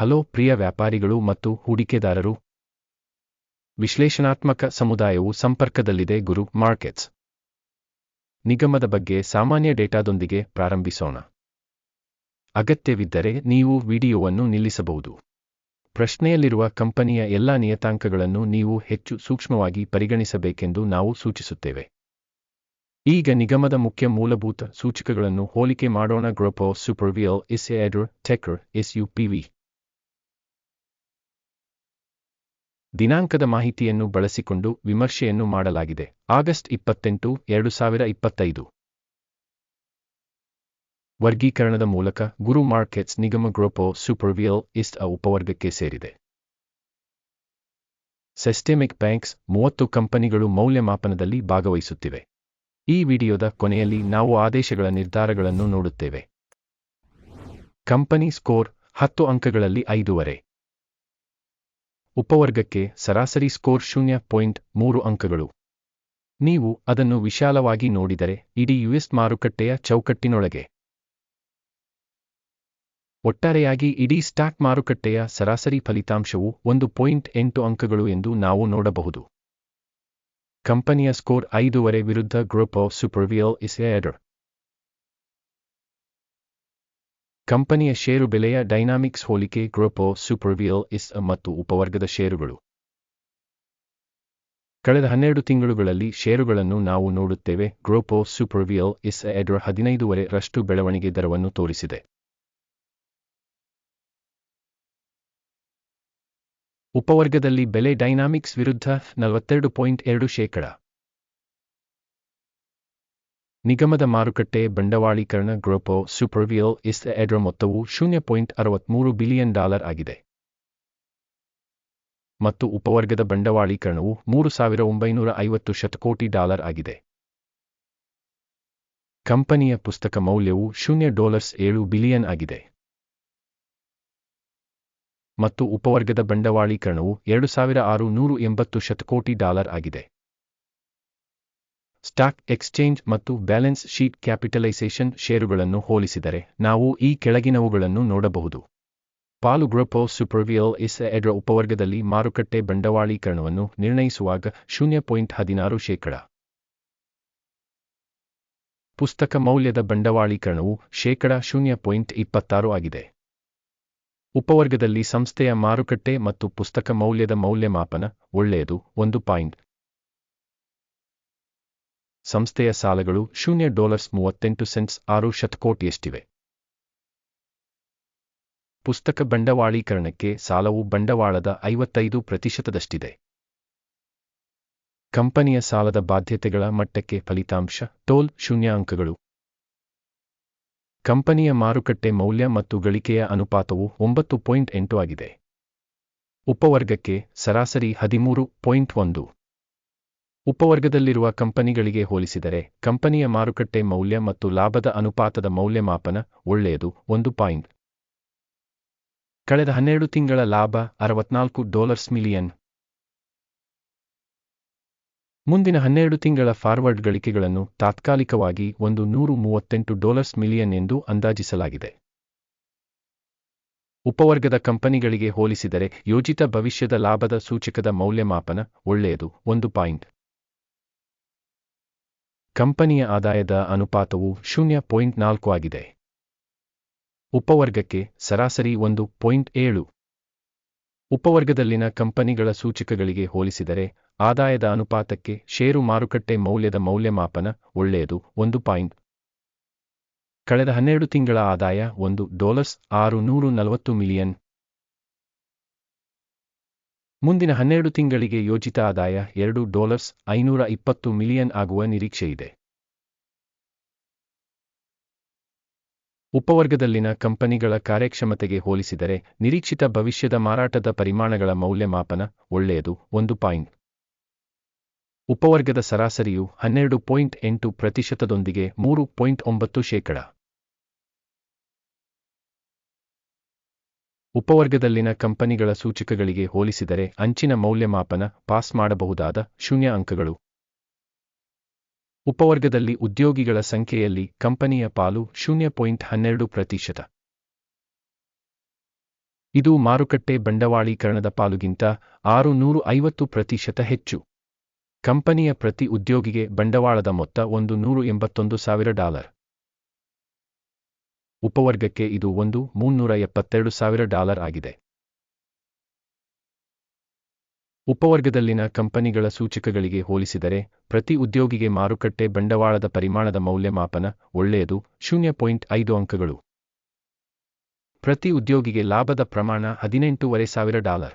Hello ಪ್ರಿಯ ವ್ಯಾಪಾರಿಗಳು ಮತ್ತು ಹೂಡಿಕೆದಾರರು. ವಿಶ್ಲೇಷಣಾತ್ಮಕ ಸಮುದಾಯವು ಸಂಪರ್ಕದಲ್ಲಿದೆ ಗುರು ಮಾರ್ಕೆಟ್ಸ್. ನಿಗಮದ ಬಗ್ಗೆ ಸಾಮಾನ್ಯ ಡೇಟಾದೊಂದಿಗೆ ಪ್ರಾರಂಭಿಸೋಣ. ಅಗತ್ಯವಿದ್ದರೆ ನೀವು ವಿಡಿಯೋವನ್ನು ನಿಲ್ಲಿಸಬಹುದು. ಪ್ರಶ್ನೆಯಲ್ಲಿರುವ ಕಂಪನಿಯ ಎಲ್ಲಾ ನಿಯತಾಂಕಗಳನ್ನು ನೀವು ಹೆಚ್ಚು ಸೂಕ್ಷ್ಮವಾಗಿ ಪರಿಗಣಿಸಬೇಕೆಂದು ನಾವು ಸೂಚಿಸುತ್ತೇವೆ. ಈಗ ನಿಗಮದ ಮುಖ್ಯ ಮೂಲಭೂತ ಸೂಚಕಗಳನ್ನು ಹೋಲಿಕೆ ಮಾಡೋಣ. Grupo Supervielle is ADR ticker S U PV ದಿನಾಂಕದ ಮಾಹಿತಿಯನ್ನು ಬಳಸಿಕೊಂಡು ವಿಮರ್ಶೆಯನ್ನು ಮಾಡಲಾಗಿದೆ. ಆಗಸ್ಟ್ ಇಪ್ಪತ್ತೆಂಟು, ಎರಡು ಸಾವಿರ ಇಪ್ಪತ್ತೈದು. ವರ್ಗೀಕರಣದ ಮೂಲಕ ಗುರು ಮಾರ್ಕೆಟ್ಸ್ ನಿಗಮ ಗ್ರೋಪೋ ಸೂಪರ್ವಿಯಲ್ ಇಸ್ಟ್ ಅ ಉಪವರ್ಗಕ್ಕೆ ಸೇರಿದೆ. ಸೆಸ್ಟೆಮಿಕ್ ಬ್ಯಾಂಕ್ಸ್ ಮೂವತ್ತು ಕಂಪನಿಗಳು ಮೌಲ್ಯಮಾಪನದಲ್ಲಿ ಭಾಗವಹಿಸುತ್ತಿವೆ. ಈ ವಿಡಿಯೋದ ಕೊನೆಯಲ್ಲಿ ನಾವು ಆದೇಶಗಳ ನಿರ್ಧಾರಗಳನ್ನು ನೋಡುತ್ತೇವೆ. ಕಂಪನಿ ಸ್ಕೋರ್ ಹತ್ತು ಅಂಕಗಳಲ್ಲಿ ಐದೂವರೆ. ಉಪವರ್ಗಕ್ಕೆ ಸರಾಸರಿ ಸ್ಕೋರ್ ಶೂನ್ಯ ಪಾಯಿಂಟ್ ಮೂರು ಅಂಕಗಳು. ನೀವು ಅದನ್ನು ವಿಶಾಲವಾಗಿ ನೋಡಿದರೆ ಇಡೀ ಯುಎಸ್ ಮಾರುಕಟ್ಟೆಯ ಚೌಕಟ್ಟಿನೊಳಗೆ. ಒಟ್ಟಾರೆಯಾಗಿ ಇಡೀ ಸ್ಟಾಕ್ ಮಾರುಕಟ್ಟೆಯ ಸರಾಸರಿ ಫಲಿತಾಂಶವು ಒಂದು ಪಾಯಿಂಟ್ ಎಂಟು ಅಂಕಗಳು ಎಂದು ನಾವು ನೋಡಬಹುದು. ಕಂಪನಿಯ ಸ್ಕೋರ್ ಐದೂವರೆ ವಿರುದ್ಧ group of Supervielle is ADR. ಕಂಪನಿಯ ಷೇರು ಬೆಲೆಯ ಡೈನಾಮಿಕ್ಸ್ ಹೋಲಿಕೆ ಗ್ರೂಪ್ ಸೂಪರ್ವಿಯಲ್ ಇಸ್ ಮತ್ತು ಉಪವರ್ಗದ ಷೇರುಗಳು. ಕಳೆದ ಹನ್ನೆರಡು ತಿಂಗಳುಗಳಲ್ಲಿ ಷೇರುಗಳನ್ನು ನಾವು ನೋಡುತ್ತೇವೆ, ಗ್ರೂಪ್ ಸೂಪರ್ವಿಯಲ್ ಇಸ್ ಎಡ್ರ ಹದಿನೈದುವರೆ ರಷ್ಟು ಬೆಳವಣಿಗೆ ದರವನ್ನು ತೋರಿಸಿದೆ. ಉಪವರ್ಗದಲ್ಲಿ ಬೆಲೆ ಡೈನಾಮಿಕ್ಸ್ ವಿರುದ್ಧ ನಲವತ್ತೆರಡು ಪಾಯಿಂಟ್ ಎರಡು ಶೇಕಡ. ನಿಗಮದ ಮಾರುಕಟ್ಟೆ ಬಂಡವಾಳೀಕರಣ ಗ್ರೋಪೋ ಸೂಪರ್ವಿಯಲ್ ಇಸ್ ಎಡ್ರ ಮೊತ್ತವು ಶೂನ್ಯ ಪಾಯಿಂಟ್ ಅರವತ್ಮೂರು ಬಿಲಿಯನ್ ಡಾಲರ್ ಆಗಿದೆ. ಮತ್ತು ಉಪವರ್ಗದ ಬಂಡವಾಳೀಕರಣವು ಮೂರು ಸಾವಿರ ಒಂಬೈನೂರ ಐವತ್ತು ಶತಕೋಟಿ ಡಾಲರ್ ಆಗಿದೆ. ಕಂಪನಿಯ ಪುಸ್ತಕ ಮೌಲ್ಯವು ಶೂನ್ಯ ಡಾಲರ್ಸ್ ಏಳು ಬಿಲಿಯನ್ ಆಗಿದೆ. ಮತ್ತು ಉಪವರ್ಗದ ಬಂಡವಾಳೀಕರಣವು ಎರಡು ಸಾವಿರ ಆರು ನೂರು ಎಂಬತ್ತು ಶತಕೋಟಿ ಡಾಲರ್ ಆಗಿದೆ. ಸ್ಟಾಕ್ ಎಕ್ಸ್ಚೇಂಜ್ ಮತ್ತು ಬ್ಯಾಲೆನ್ಸ್ ಶೀಟ್ ಕ್ಯಾಪಿಟಲೈಸೇಷನ್ ಷೇರುಗಳನ್ನು ಹೋಲಿಸಿದರೆ ನಾವು ಈ ಕೆಳಗಿನವುಗಳನ್ನು ನೋಡಬಹುದು. ಪಾಲು group of Supervielle is ADR ಉಪವರ್ಗದಲ್ಲಿ ಮಾರುಕಟ್ಟೆ ಬಂಡವಾಳೀಕರಣವನ್ನು ನಿರ್ಣಯಿಸುವಾಗ ಶೂನ್ಯ ಪಾಯಿಂಟ್ ಹದಿನಾರು ಶೇಕಡ. ಪುಸ್ತಕ ಮೌಲ್ಯದ ಬಂಡವಾಳೀಕರಣವು ಶೇಕಡ ಶೂನ್ಯ ಪಾಯಿಂಟ್ ಇಪ್ಪತ್ತಾರು ಆಗಿದೆ. ಉಪವರ್ಗದಲ್ಲಿ ಸಂಸ್ಥೆಯ ಮಾರುಕಟ್ಟೆ ಮತ್ತು ಪುಸ್ತಕ ಮೌಲ್ಯದ ಮೌಲ್ಯಮಾಪನ ಒಳ್ಳೆಯದು ಒಂದು ಪಾಯಿಂಟ್. ಸಂಸ್ಥೆಯ ಸಾಲಗಳು ಶೂನ್ಯ ಡಾಲರ್ಸ್ ಮೂವತ್ತೆಂಟು ಸೆಂಟ್ಸ್ ಆರು ಶತಕೋಟಿಯಷ್ಟಿವೆ. ಪುಸ್ತಕ ಬಂಡವಾಳೀಕರಣಕ್ಕೆ ಸಾಲವು ಬಂಡವಾಳದ ಐವತ್ತೈದು ಪ್ರತಿಶತದಷ್ಟಿದೆ. ಕಂಪನಿಯ ಸಾಲದ ಬಾಧ್ಯತೆಗಳ ಮಟ್ಟಕ್ಕೆ ಫಲಿತಾಂಶ, ಟೋಲ್ ಶೂನ್ಯ ಅಂಕಗಳು ಕಂಪನಿಯ ಮಾರುಕಟ್ಟೆ ಮೌಲ್ಯ ಮತ್ತು ಗಳಿಕೆಯ ಅನುಪಾತವು ಒಂಬತ್ತು ಪಾಯಿಂಟ್ ಎಂಟು ಆಗಿದೆ. ಉಪವರ್ಗಕ್ಕೆ ಸರಾಸರಿ ಹದಿಮೂರು ಪಾಯಿಂಟ್ ಒಂದು. ಉಪವರ್ಗದಲ್ಲಿರುವ ಕಂಪನಿಗಳಿಗೆ ಹೋಲಿಸಿದರೆ, ಕಂಪನಿಯ ಮಾರುಕಟ್ಟೆ ಮೌಲ್ಯ ಮತ್ತು ಲಾಭದ ಅನುಪಾತದ ಮೌಲ್ಯಮಾಪನ ಒಳ್ಳೆಯದು, ಒಂದು ಪಾಯಿಂಟ್. ಕಳೆದ ಹನ್ನೆರಡು ತಿಂಗಳ ಲಾಭ, ಅರವತ್ನಾಲ್ಕು ಡಾಲರ್ಸ್ ಮಿಲಿಯನ್. ಮುಂದಿನ ಹನ್ನೆರಡು ತಿಂಗಳ ಫಾರ್ವರ್ಡ್ ಗಳಿಕೆಗಳನ್ನು ತಾತ್ಕಾಲಿಕವಾಗಿ ಒಂದು ನೂರು ಮೂವತ್ತೆಂಟು ಡಾಲರ್ಸ್ ಮಿಲಿಯನ್ ಎಂದು ಅಂದಾಜಿಸಲಾಗಿದೆ. ಉಪವರ್ಗದ ಕಂಪನಿಗಳಿಗೆ ಹೋಲಿಸಿದರೆ ಯೋಜಿತ ಭವಿಷ್ಯದ ಲಾಭದ ಸೂಚಕದ ಮೌಲ್ಯಮಾಪನ ಒಳ್ಳೆಯದು, ಒಂದು ಪಾಯಿಂಟ್. ಕಂಪನಿಯ ಆದಾಯದ ಅನುಪಾತವು ಶೂನ್ಯ ಪಾಯಿಂಟ್ ನಾಲ್ಕು ಆಗಿದೆ. ಉಪವರ್ಗಕ್ಕೆ ಸರಾಸರಿ ಒಂದು ಪಾಯಿಂಟ್ ಏಳು. ಉಪವರ್ಗದಲ್ಲಿನ ಕಂಪನಿಗಳ ಸೂಚಕಗಳಿಗೆ ಹೋಲಿಸಿದರೆ, ಆದಾಯದ ಅನುಪಾತಕ್ಕೆ ಷೇರು ಮಾರುಕಟ್ಟೆ ಮೌಲ್ಯದ ಮೌಲ್ಯಮಾಪನ ಒಳ್ಳೆಯದು ಒಂದು ಪಾಯಿಂಟ್. ಕಳೆದ ಹನ್ನೆರಡು ತಿಂಗಳ ಆದಾಯ ಒಂದು ಡಾಲರ್ಸ್ ಆರು ನೂರು ನಲವತ್ತು ಮಿಲಿಯನ್. ಮುಂದಿನ ಹನ್ನೆರಡು ತಿಂಗಳಿಗೆ ಯೋಜಿತ ಆದಾಯ ಎರಡು ಡಾಲರ್ಸ್ ಐನೂರ ಇಪ್ಪತ್ತು ಮಿಲಿಯನ್ ಆಗುವ ನಿರೀಕ್ಷೆಯಿದೆ. ಉಪವರ್ಗದಲ್ಲಿನ ಕಂಪನಿಗಳ ಕಾರ್ಯಕ್ಷಮತೆಗೆ ಹೋಲಿಸಿದರೆ ನಿರೀಕ್ಷಿತ ಭವಿಷ್ಯದ ಮಾರಾಟದ ಪರಿಮಾಣಗಳ ಮೌಲ್ಯಮಾಪನ ಒಳ್ಳೆಯದು ಒಂದು ಪಾಯಿಂಟ್. ಉಪವರ್ಗದ ಸರಾಸರಿಯು ಹನ್ನೆರಡು ಪಾಯಿಂಟ್ ಎಂಟು ಪ್ರತಿಶತದೊಂದಿಗೆ ಮೂರು ಪಾಯಿಂಟ್ ಒಂಬತ್ತು ಶೇಕಡ. ಉಪವರ್ಗದಲ್ಲಿನ ಕಂಪನಿಗಳ ಸೂಚಕಗಳಿಗೆ ಹೋಲಿಸಿದರೆ ಅಂಚಿನ ಮೌಲ್ಯಮಾಪನ ಪಾಸ್ ಮಾಡಬಹುದಾದ ಶೂನ್ಯ ಅಂಕಗಳು. ಉಪವರ್ಗದಲ್ಲಿ ಉದ್ಯೋಗಿಗಳ ಸಂಖ್ಯೆಯಲ್ಲಿ ಕಂಪನಿಯ ಪಾಲು ಶೂನ್ಯ ಪಾಯಿಂಟ್ ಹನ್ನೆರಡು ಪ್ರತಿಶತ. ಇದು ಮಾರುಕಟ್ಟೆ ಬಂಡವಾಳೀಕರಣದ ಪಾಲುಗಿಂತ ಆರು ನೂರು ಐವತ್ತು ಪ್ರತಿಶತ ಹೆಚ್ಚು. ಕಂಪನಿಯ ಪ್ರತಿ ಉದ್ಯೋಗಿಗೆ ಬಂಡವಾಳದ ಮೊತ್ತ ಒಂದು ನೂರು ಎಂಬತ್ತೊಂದು ಸಾವಿರ ಡಾಲರ್. ಉಪವರ್ಗಕ್ಕೆ ಇದು ಒಂದು ಮುನ್ನೂರ ಎಪ್ಪತ್ತೆರಡು ಸಾವಿರ ಡಾಲರ್ ಆಗಿದೆ. ಉಪವರ್ಗದಲ್ಲಿನ ಕಂಪನಿಗಳ ಸೂಚಕಗಳಿಗೆ ಹೋಲಿಸಿದರೆ, ಪ್ರತಿ ಉದ್ಯೋಗಿಗೆ ಮಾರುಕಟ್ಟೆ ಬಂಡವಾಳದ ಪರಿಮಾಣದ ಮೌಲ್ಯಮಾಪನ ಒಳ್ಳೆಯದು, ಶೂನ್ಯ ಪಾಯಿಂಟ್ ಐದು ಅಂಕಗಳು. ಪ್ರತಿ ಉದ್ಯೋಗಿಗೆ ಲಾಭದ ಪ್ರಮಾಣ ಹದಿನೆಂಟೂವರೆ ಸಾವಿರ ಡಾಲರ್.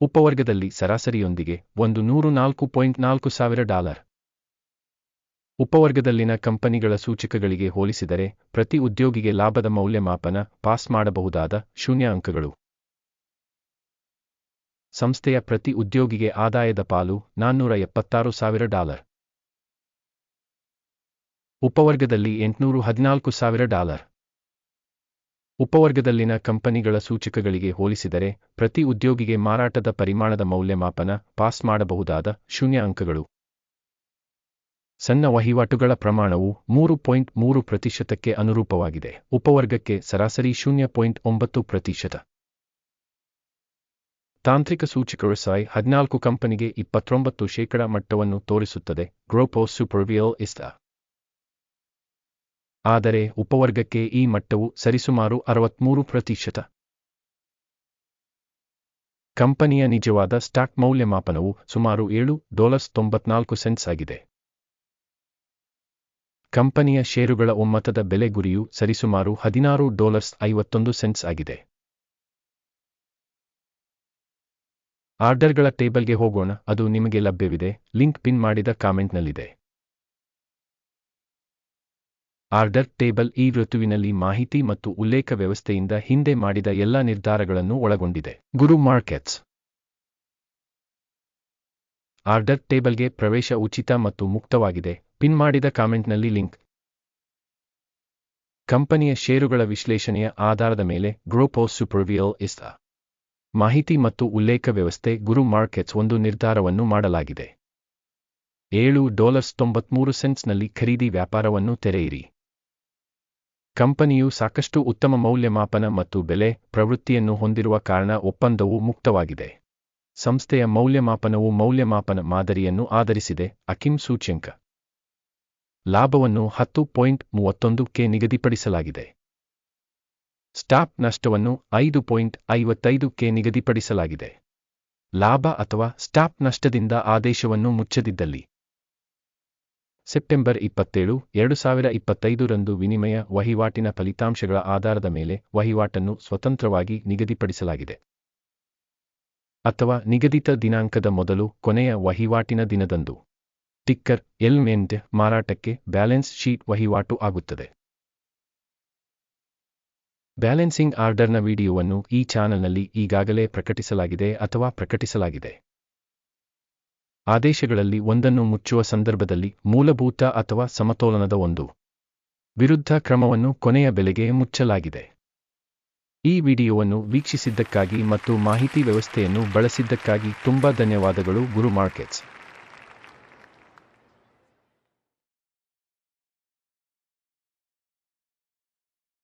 ಉಪವರ್ಗದಲ್ಲಿ ಸರಾಸರಿಯೊಂದಿಗೆ ಒಂದು ನೂರು ನಾಲ್ಕು ಪಾಯಿಂಟ್ ನಾಲ್ಕು ಸಾವಿರ ಡಾಲರ್. ಉಪವರ್ಗದಲ್ಲಿನ ಕಂಪನಿಗಳ ಸೂಚಕಗಳಿಗೆ ಹೋಲಿಸಿದರೆ, ಪ್ರತಿ ಉದ್ಯೋಗಿಗೆ ಲಾಭದ ಮೌಲ್ಯಮಾಪನ ಪಾಸ್ ಮಾಡಬಹುದಾದ ಶೂನ್ಯ ಅಂಕಗಳು. ಸಂಸ್ಥೆಯ ಪ್ರತಿ ಉದ್ಯೋಗಿಗೆ ಆದಾಯದ ಪಾಲು ನಾನ್ನೂರ ಎಪ್ಪತ್ತಾರು ಸಾವಿರ ಡಾಲರ್. ಉಪವರ್ಗದಲ್ಲಿ ಎಂಟುನೂರು ಹದಿನಾಲ್ಕು ಸಾವಿರ ಡಾಲರ್. ಉಪವರ್ಗದಲ್ಲಿನ ಕಂಪನಿಗಳ ಸೂಚಕಗಳಿಗೆ ಹೋಲಿಸಿದರೆ ಪ್ರತಿ ಉದ್ಯೋಗಿಗೆ ಮಾರಾಟದ ಪರಿಮಾಣದ ಮೌಲ್ಯಮಾಪನ ಪಾಸ್ ಮಾಡಬಹುದಾದ ಶೂನ್ಯ ಅಂಕಗಳು. ಸಣ್ಣ ವಹಿವಾಟುಗಳ ಪ್ರಮಾಣವು ಮೂರು ಪಾಯಿಂಟ್ ಮೂರು ಪ್ರತಿಶತಕ್ಕೆ ಅನುರೂಪವಾಗಿದೆ. ಉಪವರ್ಗಕ್ಕೆ ಸರಾಸರಿ ಶೂನ್ಯ ಪಾಯಿಂಟ್ ಒಂಬತ್ತು ಪ್ರತಿಶತ. ತಾಂತ್ರಿಕ ಸೂಚಕರು ಸಾಯ್ ಹದಿನಾಲ್ಕು ಕಂಪನಿಗೆ ಇಪ್ಪತ್ತೊಂಬತ್ತು ಶೇಕಡ ಮಟ್ಟವನ್ನು ತೋರಿಸುತ್ತದೆ. ಗ್ರೋಪೋ ಸೂಪರ್ವಿಯೋ ಇಸ್ತ ಆದರೆ ಉಪವರ್ಗಕ್ಕೆ ಈ ಮಟ್ಟವು ಸರಿಸುಮಾರು ಅರವತ್ಮೂರು ಪ್ರತಿಶತ. ಕಂಪನಿಯ ನಿಜವಾದ ಸ್ಟಾಕ್ ಮೌಲ್ಯಮಾಪನವು ಸುಮಾರು ಏಳು ಡಾಲರ್ಸ್ ತೊಂಬತ್ನಾಲ್ಕು ಸೆಂಟ್ಸ್ ಆಗಿದೆ. ಕಂಪನಿಯ ಷೇರುಗಳ ಒಮ್ಮತದ ಬೆಲೆ ಗುರಿಯು ಸರಿಸುಮಾರು ಹದಿನಾರು ಡಾಲರ್ಸ್ ಐವತ್ತೊಂದು ಸೆಂಟ್ಸ್ ಆಗಿದೆ. ಆರ್ಡರ್ಗಳ ಟೇಬಲ್ಗೆ ಹೋಗೋಣ, ಅದು ನಿಮಗೆ ಲಭ್ಯವಿದೆ, ಲಿಂಕ್ ಪಿನ್ ಮಾಡಿದ ಕಾಮೆಂಟ್ನಲ್ಲಿದೆ. ಆರ್ಡರ್ ಟೇಬಲ್ ಈ ಋತುವಿನಲ್ಲಿ ಮಾಹಿತಿ ಮತ್ತು ಉಲ್ಲೇಖ ವ್ಯವಸ್ಥೆಯಿಂದ ಹಿಂದೆ ಮಾಡಿದ ಎಲ್ಲ ನಿರ್ಧಾರಗಳನ್ನು ಒಳಗೊಂಡಿದೆ. ಗುರು ಮಾರ್ಕೆಟ್ಸ್. ಆರ್ಡರ್ ಟೇಬಲ್ಗೆ ಪ್ರವೇಶ ಉಚಿತ ಮತ್ತು ಮುಕ್ತವಾಗಿದೆ, ಪಿನ್ ಮಾಡಿದ ಕಾಮೆಂಟ್ನಲ್ಲಿ ಲಿಂಕ್. ಕಂಪನಿಯ ಷೇರುಗಳ ವಿಶ್ಲೇಷಣೆಯ ಆಧಾರದ ಮೇಲೆ ಗ್ರೋಪೋ ಸೂಪರ್ವಿಯಲ್ ಇಸ್ತ ಮಾಹಿತಿ ಮತ್ತು ಉಲ್ಲೇಖ ವ್ಯವಸ್ಥೆ ಗುರು ಮಾರ್ಕೆಟ್ಸ್ ಒಂದು ನಿರ್ಧಾರವನ್ನು ಮಾಡಲಾಗಿದೆ. ಏಳು ಡಾಲರ್ಸ್ ತೊಂಬತ್ಮೂರು ಸೆಂಟ್ಸ್ನಲ್ಲಿ ಖರೀದಿ ವ್ಯಾಪಾರವನ್ನು ತೆರೆಯಿರಿ. ಕಂಪನಿಯು ಸಾಕಷ್ಟು ಉತ್ತಮ ಮೌಲ್ಯಮಾಪನ ಮತ್ತು ಬೆಲೆ ಪ್ರವೃತ್ತಿಯನ್ನು ಹೊಂದಿರುವ ಕಾರಣ ಒಪ್ಪಂದವು ಮುಕ್ತವಾಗಿದೆ. ಸಂಸ್ಥೆಯ ಮೌಲ್ಯಮಾಪನವು ಮೌಲ್ಯಮಾಪನ ಮಾದರಿಯನ್ನು ಆಧರಿಸಿದೆ ಅಕಿಮ್ ಸೂಚ್ಯಂಕ. ಲಾಭವನ್ನು ಹತ್ತು ಪಾಯಿಂಟ್ ಮೂವತ್ತೊಂದಕ್ಕೆ ನಿಗದಿಪಡಿಸಲಾಗಿದೆ. ಸ್ಟಾಪ್ ನಷ್ಟವನ್ನು ಐದು ಪಾಯಿಂಟ್ ಐವತ್ತೈದಕ್ಕೆ ನಿಗದಿಪಡಿಸಲಾಗಿದೆ. ಲಾಭ ಅಥವಾ ಸ್ಟಾಪ್ ನಷ್ಟದಿಂದ ಆದೇಶವನ್ನು ಮುಚ್ಚದಿದ್ದಲ್ಲಿ. ಸೆಪ್ಟೆಂಬರ್ ಇಪ್ಪತ್ತೇಳು, ಎರಡು ಸಾವಿರ ಇಪ್ಪತ್ತೈದರಂದು ವಿನಿಮಯ ವಹಿವಾಟಿನ ಫಲಿತಾಂಶಗಳ ಆಧಾರದ ಮೇಲೆ ವಹಿವಾಟನ್ನು ಸ್ವತಂತ್ರವಾಗಿ ನಿಗದಿಪಡಿಸಲಾಗಿದೆ. ಅಥವಾ ನಿಗದಿತ ದಿನಾಂಕದ ಮೊದಲು ಕೊನೆಯ ವಹಿವಾಟಿನ ದಿನದಂದು. ಟಿಕ್ಕರ್, ಎಲ್ಮೆಂಟ್ ಮಾರಾಟಕ್ಕೆ ಬ್ಯಾಲೆನ್ಸ್ ಶೀಟ್ ವಹಿವಾಟು ಆಗುತ್ತದೆ. ಬ್ಯಾಲೆನ್ಸಿಂಗ್ ಆರ್ಡರ್ನ ವಿಡಿಯೋವನ್ನು ಈ ಚಾನಲ್ನಲ್ಲಿ ಈಗಾಗಲೇ ಪ್ರಕಟಿಸಲಾಗಿದೆ ಅಥವಾ ಪ್ರಕಟಿಸಲಾಗಿದೆ. ಆದೇಶಗಳಲ್ಲಿ ಒಂದನ್ನು ಮುಚ್ಚುವ ಸಂದರ್ಭದಲ್ಲಿ ಮೂಲಭೂತ ಅಥವಾ ಸಮತೋಲನದ ಒಂದು ವಿರುದ್ಧ ಕ್ರಮವನ್ನು ಕೊನೆಯ ಬೆಲೆಗೆ ಮುಚ್ಚಲಾಗಿದೆ. ಈ ವಿಡಿಯೋವನ್ನು ವೀಕ್ಷಿಸಿದ್ದಕ್ಕಾಗಿ ಮತ್ತು ಮಾಹಿತಿ ವ್ಯವಸ್ಥೆಯನ್ನು ಬಳಸಿದ್ದಕ್ಕಾಗಿ ತುಂಬಾ ಧನ್ಯವಾದಗಳು ಗುರು ಮಾರ್ಕೆಟ್ಸ್.